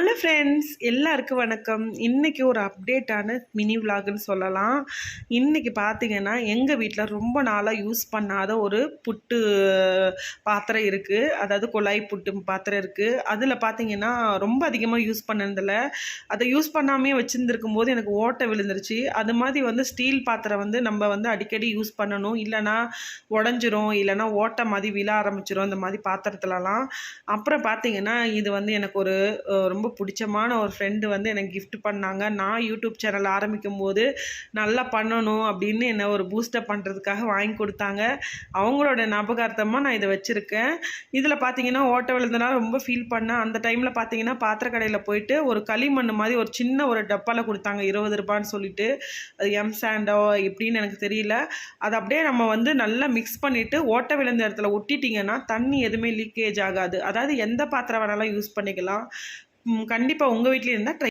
Hello friends எல்லாருக்கும் வணக்கம். இன்றைக்கி ஒரு அப்டேட்டான மினி விலாகுன்னு சொல்லலாம். இன்றைக்கி பார்த்தீங்கன்னா எங்கள் வீட்டில் ரொம்ப நாளாக யூஸ் பண்ணாத ஒரு புட்டு பாத்திரம் இருக்குது அதாவது குழாய் புட்டு பாத்திரம் இருக்குது அதில் பார்த்தீங்கன்னா ரொம்ப அதிகமாக யூஸ் பண்ணதில்ல. அதை யூஸ் பண்ணாமே வச்சுருந்துருக்கும் போது எனக்கு ஓட்டை விழுந்துருச்சு. அது மாதிரி வந்து ஸ்டீல் பாத்திரம் வந்து நம்ம வந்து அடிக்கடி யூஸ் பண்ணணும். இல்லைனா உடஞ்சிரும். இல்லைனா ஓட்டை மாதிரி விழ ஆரம்பிச்சிரும். இந்த மாதிரி பாத்திரத்துலலாம். அப்புறம் பார்த்தீங்கன்னா இது வந்து எனக்கு ஒரு ரொம்ப பிடிச்சமான ஒரு ஃப்ரெண்டு வந்து எனக்கு கிஃப்ட் பண்ணாங்க. நான் யூடியூப் சேனல் ஆரம்பிக்கும் போது நல்லா பண்ணணும் அப்படின்னு என்னை ஒரு பூஸ்டப் பண்ணுறதுக்காக வாங்கி கொடுத்தாங்க. அவங்களோட ஞாபகார்த்தமாக நான் இதை வச்சுருக்கேன். இதில் பார்த்தீங்கன்னா ஓட்ட விழுந்தனால ரொம்ப ஃபீல் பண்ணேன். அந்த டைமில் பார்த்தீங்கன்னா பாத்திர கடையில் போயிட்டு ஒரு களிமண் மாதிரி ஒரு சின்ன ஒரு டப்பாவில் கொடுத்தாங்க. இருபது ரூபான்னு சொல்லிட்டு. அது எம் சாண்டோ எப்படின்னு எனக்கு தெரியல. அது அப்படியே நம்ம வந்து நல்லா மிக்ஸ் பண்ணிவிட்டு ஓட்ட விழுந்த இடத்துல ஒட்டிட்டிங்கன்னா தண்ணி எதுவுமே லீக்கேஜ் ஆகாது. அதாவது எந்த பாத்திரம் வேணாலும் யூஸ் பண்ணிக்கலாம். கண்டிப்பாக உங்கள் வீட்லேயும் இருந்தால் ட்ரை